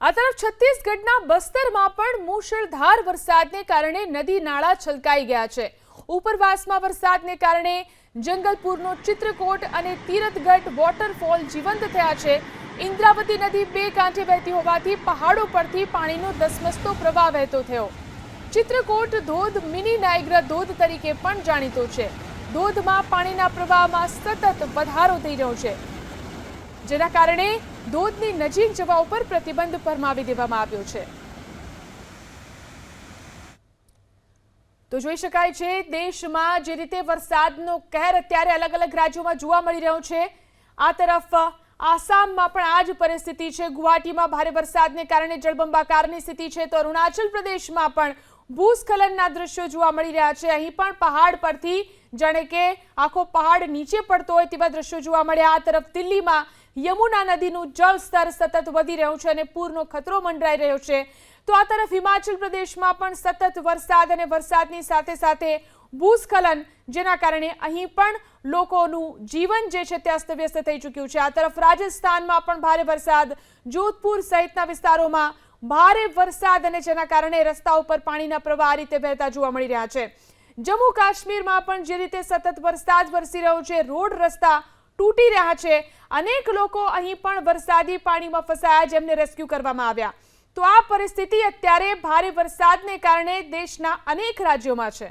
આ તરફ છત્તીસગઢના બસ્તરમાં પણ મુશળધાર વરસાદને કારણે નદી નાળા છલકાઈ ગયા છે. ઉપરવાસમાં વરસાદને કારણે જંગલપુરનો ચિત્રકોટ અને તીરથગઢ વોટરફોલ જીવંત થયા છે. ઇન્દ્રાવતી નદી બે કાંઠે વહેતી હોવાથી પહાડો પરથી પાણીનો ધસમસતો પ્રવાહ વહેતો થયો. ચિત્રકોટ ધોધ મિની નાયગ્રા ધોધ તરીકે પણ જાણીતો છે. ધોધમાં પાણીના પ્રવાહમાં સતત વધારો થઈ રહ્યો છે. જેના કારણે ધોધની નજીક જવા ઉપર પ્રતિબંધ ફરમાવી દેવામાં આવ્યો છે. તો જોઈ શકાય છે, દેશમાં જે રીતે વરસાદનો કહેર અત્યારે અલગ અલગ રાજ્યોમાં જોવા મળી રહ્યો છે. આ તરફ, આસામમાં પણ આ જ પરિસ્થિતિ છે. ગુવાહાટીમાં ભારે વરસાદને કારણે જળબંબાકારની સ્થિતિ છે. તો અરુણાચલ પ્રદેશમાં પણ ભૂસ્ખલનના દ્રશ્યો જોવા મળી રહ્યા છે. અહીં પણ પહાડ પરથી જાણે કે આખો પહાડ નીચે પડતો હોય તેવા દ્રશ્યો જોવા મળ્યા. આ તરફ દિલ્હીમાં યમુના નદીનું જળસ્તર સતત વધી રહ્યું છે અને પૂરનો ખતરો મંડરાઈ રહ્યો છે. તો આ તરફ હિમાચલ પ્રદેશમાં પણ સતત વરસાદ અને વરસાદની સાથે સાથે ભૂસ્ખલન, જેના કારણે અહીં પણ લોકોનું જીવન જે છે તે અસ્તવ્યસ્ત થઈ ચૂક્યું છે. આ તરફ રાજસ્થાનમાં પણ ભારે વરસાદ. જોધપુર સહિતના વિસ્તારોમાં ભારે વરસાદ અને જેના કારણે રસ્તા ઉપર પાણીના પ્રવાહ આ રીતે વહેતા જોવા મળી રહ્યા છે. જમ્મુ કાશ્મીરમાં પણ જે રીતે સતત વરસાદ વરસી રહ્યો છે, રોડ રસ્તા તૂટી રહ્યા છે. અનેક લોકો અહીં પણ વરસાદી પાણીમાં ફસાયા જેમને રેસ્ક્યુ કરવામાં આવ્યા. તો આ પરિસ્થિતિ અત્યારે ભારે વરસાદને કારણે દેશના અનેક રાજ્યોમાં છે.